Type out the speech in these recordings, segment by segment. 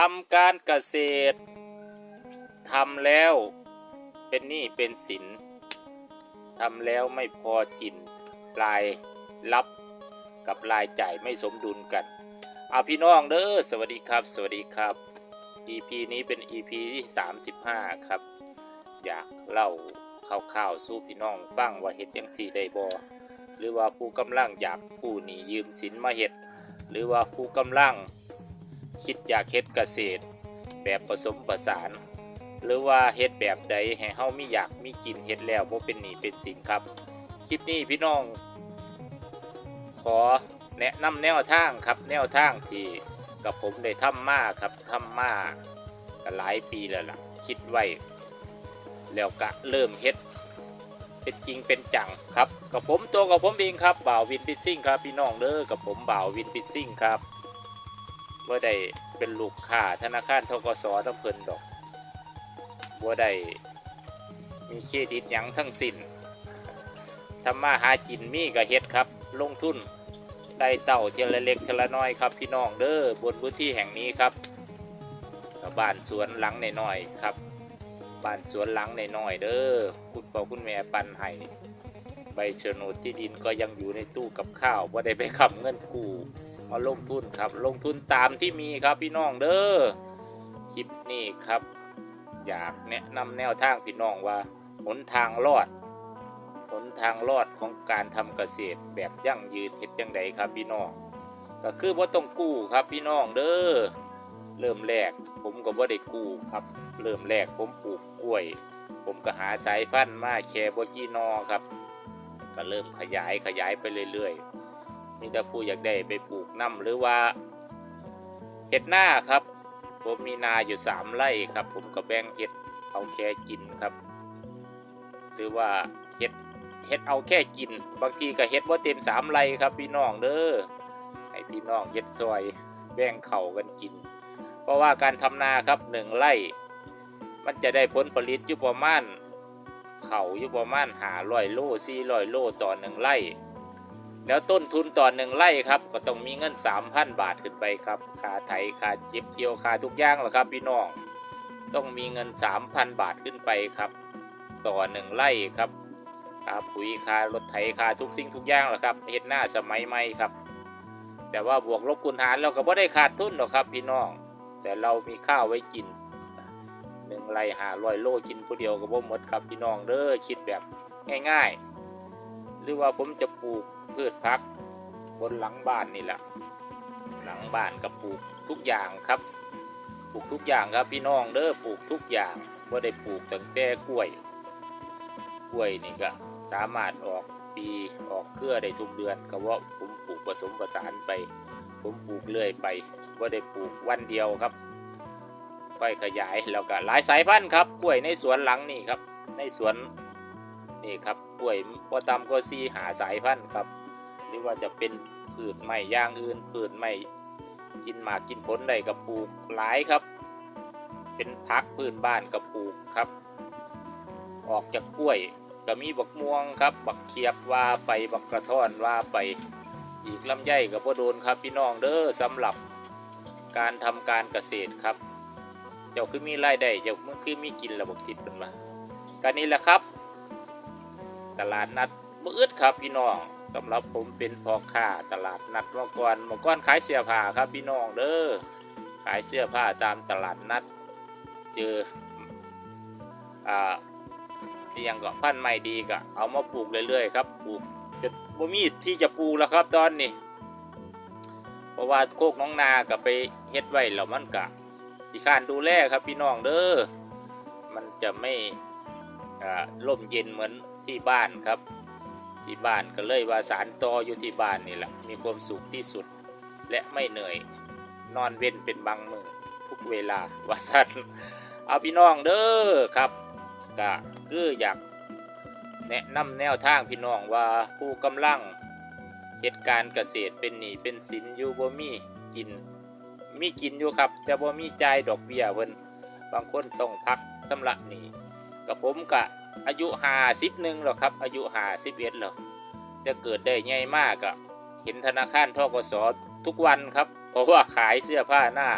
ทำการเกษตรทำแล้วเป็นหนี้เป็นสินทำแล้วไม่พอกินรายรับกับรายจ่ายไม่สมดุลกันเอาพี่น้องเด้อสวัสดีครับ สวัสดีครับ EP นี้เป็น EP ที่ 35 ครับ อยากเล่าข่าวๆสู้พี่น้องฟังว่าเฮ็ดจังซี่ได้บ่หรือว่าผู้กำลังอยากกู้หนี้ยืมสินมาเฮ็ด หรือว่าผู้กำลัง คิดอยากเฮ็ดเกษตร แบบผสมผสาน หรือว่าเฮ็ดแบบใดให้เฮามีอยากมีกินเฮ็ดแล้วบ่เป็นหนี้เป็นสินครับ คลิปนี้พี่น้อง ขอแนะนำแนวทางครับ แนวทางที่กับผมได้ทำมาครับทำมาก็หลายปีแล้วล่ะ คิดไว้ แล้วก็เริ่มเฮ็ดเป็นจริงเป็นจังครับกับผมตัวกับผมเองครับบ่าววินปิดซิ่งครับพี่น้องเด้อกับผมบ่าววินปิดซิ่งครับ ว่ได้เป็นลูกค้าธนาคารทกสต้องเพิ่นดอกว่ได้มีเครดิตหยังทั้งสิ้นทำมาหากินมีก็เฮ็ดครับ ลงทุนได้เต่าเทละเล็กเทละน้อยครับ พี่น้องเด้อบนพื้นที่แห่งนี้ครับบ้านสวนหลังน้อยๆครับบ้านสวนหลังน้อยๆเด้อคุณพ่อคุณแม่ปันให้ใบโฉนดที่ดินก็ยังอยู่ในตู้กับข้าวว่าได้ไปขับเงินกู้ มาลงทุนครับ ลงทุนตามที่มีครับพี่น้องเด้อคลิปนี้ครับ อยากแนะนำแนวทางพี่น้องว่าหนทางรอดหนทางรอดของการทำเกษตรแบบยั่งยืนเฮ็ดจังใดครับพี่น้องก็คือว่าต้องกู้ครับพี่น้องเด้อเริ่มแรกผมก็บ่ได้กู้ครับ เริ่มแรกผมปลูกกล้วย ผมก็หาสายพันธุ์มาแคโบจีนอครับ ก็เริ่มขยายขยายไปเรื่อยๆมีแต่ผู้อยากได้ไปปลูก น้ำหรือว่าเห็ดหน้าครับ ผมมีนาอยู่สามไร่ครับ ผมก็แบ่งเห็ดเอาแค่กินครับ หรือว่าเห็ดเห็ดเอาแค่กิน บางทีก็เห็ดว่าเต็มสามไร่ครับ พี่น้องเด้อให้พี่น้องเห็ดซอยแบ่งเข่ากันกิน เพราะว่าการทำนาครับหนึ่งไร่ มันจะได้ผลผลิตอยู่ประมาณเข่าอยู่ประมาณหาร้อยโลสี่ร้อยโลต่อหนึ่งไร่ แล้วต้นทุนต่อหนึ่งไร่ครับ ก็ต้องมีเงินสามพันบาทขึ้นไปครับค่าไถค่าเจ็บเกี่ยวค่าทุกอย่างแหละครับพี่น้อง ต้องมีเงินสามพันบาทขึ้นไปครับ ต่อหนึ่งไร่ครับค่าปุ๋ยค่ารถไถค่าทุกสิ่งทุกอย่างแหละครับเฮ็ดหน้าสมัยใหม่ครับ แต่ว่าบวกลบคูณหารเราก็ไม่ได้ขาดทุนหรอกครับพี่น้อง แต่เรามีข้าวไว้กินหนึ่งไร่หาร้อยโลกินผู้เดียวก็บ่หมดครับพี่น้องเด้อคิดแบบง่าย ๆ หรือว่าผมจะปลูก พืชพักบนหลังบ้านนี่แหละหลังบ้านก็ปลูกทุกอย่างครับ ปลูกทุกอย่างครับพี่น้องเด้อปลูกทุกอย่างว่าได้ปลูกตั้งแต่กล้วย กล้วยนี่ก็สามารถออกปีออกเครือได้ทุกเดือนก็ว่าผมปลูกผสมผสานไป ผมปลูกเรื่อยไปว่าได้ปลูกวันเดียวครับค่อยขยายแล้วก็หลายสายพันธุ์ครับกล้วยในสวนหลังนี่ครับ ในสวนนี่ครับ กล้วยพอตามก็ซีหาสายพันธุ์ครับ หรือว่าจะเป็นพืชไม้ย่างอื่นพืชไม้กินหมากกินผลได้กับปลูกหลายครับ เป็นพักพื้นบ้านกับปลูกครับ ออกจากกล้วยก็มีบักม่วงครับ บักเขียบว่าไปบักกระท่อนว่าไปอีกลำไยกับพ่โดนครับพี่น้องเด้อสำหรับการทำการเกษตรครับ เจ้าคือมีรายได้เจ้ามันคือมีกินระบบติดเป็นมาการนี้แหละครับ ตลาดนัดมืออึดครับพี่น้องสำหรับผมเป็นพ่อค้าตลาดนัดเมื่อก่อนเมื่อก่อนขายเสื้อผ้าครับพี่น้องเด้อขายเสื้อผ้าตามตลาดนัด เจออ่าที่ยังก็พันธุ์ใหม่ดีก็เอามาปลูกเรื่อยๆครับปลูกจะบ่มีที่จะปลูกแล้วครับตอนนี้เพราะว่าโคกน้องนาก็ไปเฮ็ดไว้แล้วมันกะสีข้านดูแลครับพี่น้องเด้อมันจะไม่อ่าร่มเย็นเหมือน ที่บ้านครับ ที่บ้านก็เลยว่าสารต่ออยู่ที่บ้านนี่แหละมีความสุขที่สุดและไม่เหนื่อยนอนเว้นเป็นบางมือทุกเวลาว่าสันเอาพี่น้องเด้อครับก็คืออยากแนะนำแนวทางพี่น้องว่าผู้กำลังเหตุการณ์เกษตรเป็นหนี้เป็นสินอยู่บ่มีกิน มีกินอยู่ครับ แต่บ่มีจ่ายดอกเบี้ยเพิ่นบางคนต้องพักสำระหนี้กับผมกะ อายุห้าสิบหนึ่งหรอกครับ อายุห้าสิบเอ็ดหรอกจะเกิดได้ใหญ่มากอะเห็นธนาคารทกสทุกวันครับ เพราะว่าขายเสื้อผ้าหน้า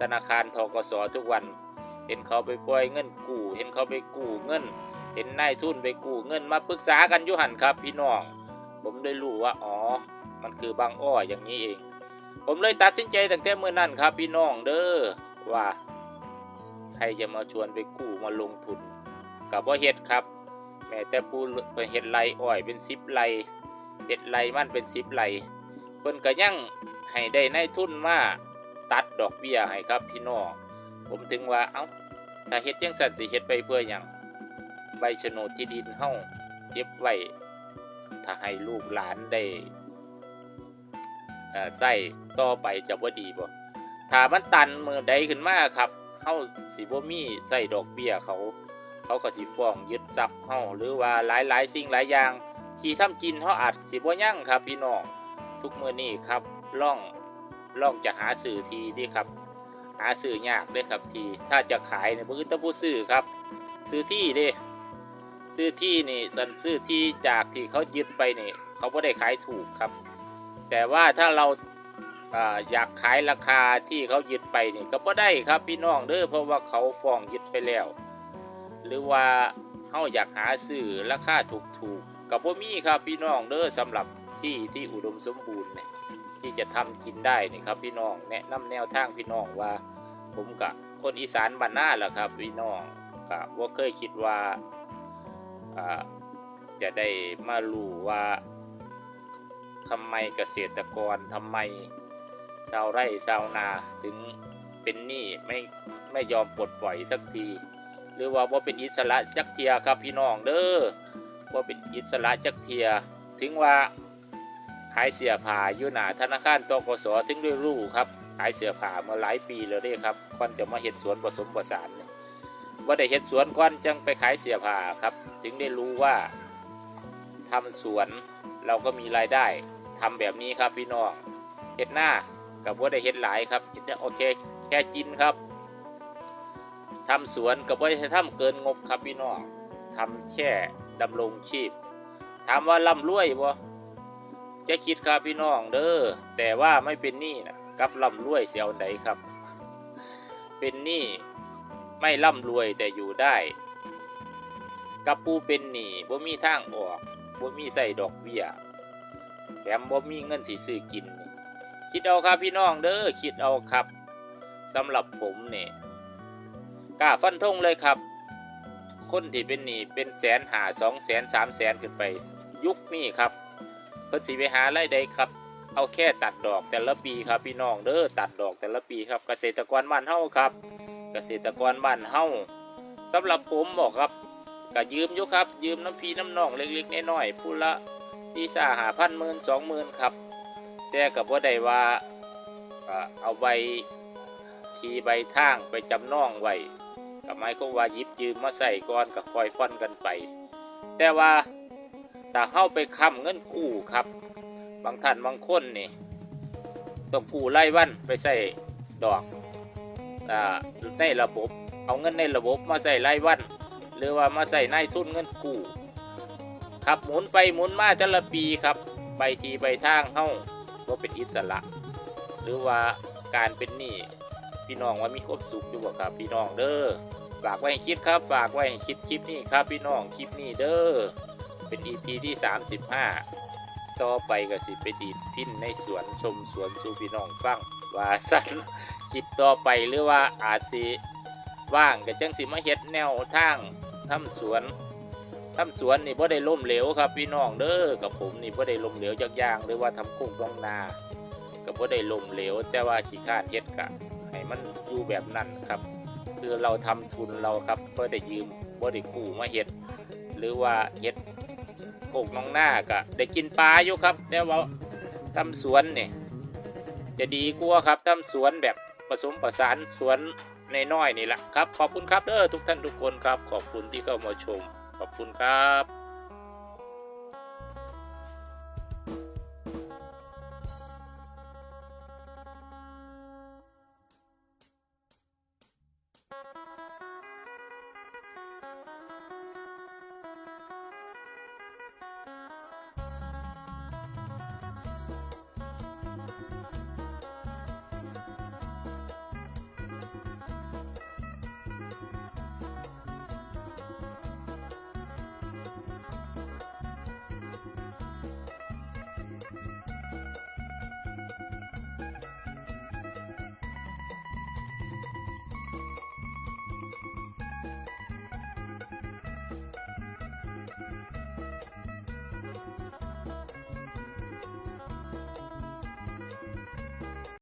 ธนาคารทกสทุกวัน เห็นเขาไปปล่อยเงินกู้ เห็นเขาไปกู้เงิน เห็นนายทุนไปกู้เงินมาปรึกษากันยุหันครับ พี่น้อง ผมได้รู้ว่าอ๋อ มันคือบางอ้ออย่างนี้เอง ผมเลยตัดสินใจตั้งแต่เมื่อนั้นครับ พี่น้องเด้อว่า ใครจะมาชวนไปกู้มาลงทุน กับว่าเฮ็ดครับ แม้แต่ผู้เฮ็ดไรอ้อยเป็นสิบไรเฮ็ดไรมันเป็นสิบไรเพิ่นก็ยังให้ได้ในทุนมาตัดดอกเบี้ยให้ครับพี่น้องผมถึงว่าเอ้าถ้าเฮ็ดจังซั่นสิเฮ็ดไปเพื่อหยังใบโฉนดที่ดินเฮาเก็บไว้ถ้าให้ลูกหลานได้ใส่ต่อไปจะบ่ดีบ่ถ้ามันตันมือใดขึ้นมาครับเฮาสิบ่มีใส่ดอกเบี้ยเขา เขาก็สิฟ้องยึดทรัพย์เฮาหรือว่าหลายๆ สิ่งหลายอย่าง ที่ทำกินเฮาอาจสิบ่ยั่งครับพี่น้องทุกมื้อนี้ครับล่องล่องจะหาสื่อทีดีครับ หาสื่อยากเด้ครับทีถ้าจะขายเนี่ยบ่คือแตะผู้ซื้อครับ ซื้อที่เด้ซื้อที่นี่สันซื้อที่จากที่เขายึดไปนี่เขาไม่ได้ขายถูกครับ แต่ว่าถ้าเราอาอยากขายราคาที่เขายึดไปนี่ก็บ่ได้ครับพี่น้องเด้อเพราะว่าเขาฟ้องยึดไปแล้ว หรือว่าเขาอยากหาซื้อราคาถูกๆกับบ่อมีครับพี่น้องเด้อสำหรับที่ที่อุดมสมบูรณ์เนี่ยที่จะทำกินได้นี่ครับพี่น้องแนะนำแนวทางพี่น้องว่า ผมกับคนอีสานบ้านนาแหละครับพี่น้องกับว่าเคยคิดว่าอ่าจะได้มารู้ว่าทำไมเกษตรกรทำไมชาวไร่ชาวนาถึงเป็นหนี้ไม่ไม่ยอมปลดปล่อยสักที หรือว่าว่าเป็นอิสระจักเทียครับพี่น้องเด้อว่าเป็นอิสระจักเทีย ถึงว่าขายเสียผ่าอยู่หนาธนาคารตกสถึงด้วยรู้ครับขายเสียผ่ามาหลายปีแล้วเด้ครับก่อนจะมาเห็ดสวนผสมผสานว่าได้เฮ็ดสวนก่อนจังไปขายเสียผ้าครับ ถึงได้รู้ว่าทำสวนเราก็มีรายได้ทำแบบนี้ครับพี่น้องเฮ็ดหน้ากับว่าได้เฮ็ดหลายครับเฮ็ดโอเคแค่กินครับ ทำสวนกับไว่าได้ทำเกินงบครับพี่น้องทำแค่ดำรงชีพ ถามว่าร่ำรวยบ่จะคิดครับพี่น้องเด้อแต่ว่าไม่เป็นหนี้นะกับร่ำรวยเสียวไหนครับ เป็นหนี้ไม่ร่ำรวยแต่อยู่ได้ กับปูเป็นหนี้บ่มีทางออกบ่มีใส่ดอกเบี้ยแถมบ่มีเงินสิซื้อกิน คิดเอาครับพี่น้องเด้อคิดเอาครับสำหรับผมเนี่ย กล้าฟันธงเลยครับ คนที่เป็นหนี้เป็นแสนหาสองแสนสามแสนขึ้นไปยุคนี้ครับเพิ่นสิไปหาไรายได้ครับ เอาแค่ตัดดอกแต่ละปีครับพี่น้องเด้อตัดดอกแต่ละปีครับ เกษตรกรบ้านเฮาครับ เกษตรกรบ้านเฮาสำหรับผมบอกครับก็ยืมอยู่ครับ ยืมน้ำพีน้ำนองเล็กๆน้อยๆผู้ละสี่สาหาพันหมื่นสองหมื่นครับ แต่กับว่าได้ว่าอ่าเอาใบทีใบทางไปจำนองไว้ กับไม้ก็ว่าหยิบยืมมาใส่ก่อนกับคอยผ่อนกันไป แต่ว่าถ้าเฮาไปค้ำเงินกู้ครับ บางท่านบางคนนี่ต้องกู้ไล่วันไปใส่ดอกอในระบบ เอาเงินในระบบมาใส่รายวัน หรือว่ามาใส่ในายทุนเงินกู้ครับหมุนไปหมุนมาแต่ละปีครับไปทีไปทางเฮ้าว่าเป็นอิสระ หรือว่าการเป็นหนี้พี่น้องว่ามีความสุขอยู่บ่ครับพี่น้องเด้อ ฝากไว้ให้คิดครับ ฝากไว้ให้คิดคลิปนี้ครับพี่น้องคลิปนี้เด้อเป็น EP ที่ 35 ต่อไปก็สิไปดีดพินในสวนชมสวนสู่พี่น้องฟังว่าสันคลิปต่อไปหรือว่าอาจสิว่างก็จังสิมาเฮ็ดแนวทางทำสวนทำสวนนี่บ่ได้ล่มเหลวครับพี่น้องเด้อกับผมนี่บ่ได้ล่มเหลวจักอย่างหรือว่าทำกุ้งตองนาก็บ่ได้ล่มเหลว แต่ว่าขี้ข้านเฮ็ดกะให้มันอยู่แบบนั้นครับ คือเราทำทุนเราครับบ่ได้ยืมบ่ได้กู้มาเฮ็ด หรือว่าเฮ็ดโกกน้องหน้าก็ได้กินปลาอยู่ครับ แต่ว่าทำสวนนี่จะดีกว่าครับทำสวนแบบผสมประสานสวนในน้อยนี่แหละครับ ขอบคุณครับเด้อทุกท่านทุกคนครับ ขอบคุณที่เข้ามาชม ขอบคุณครับ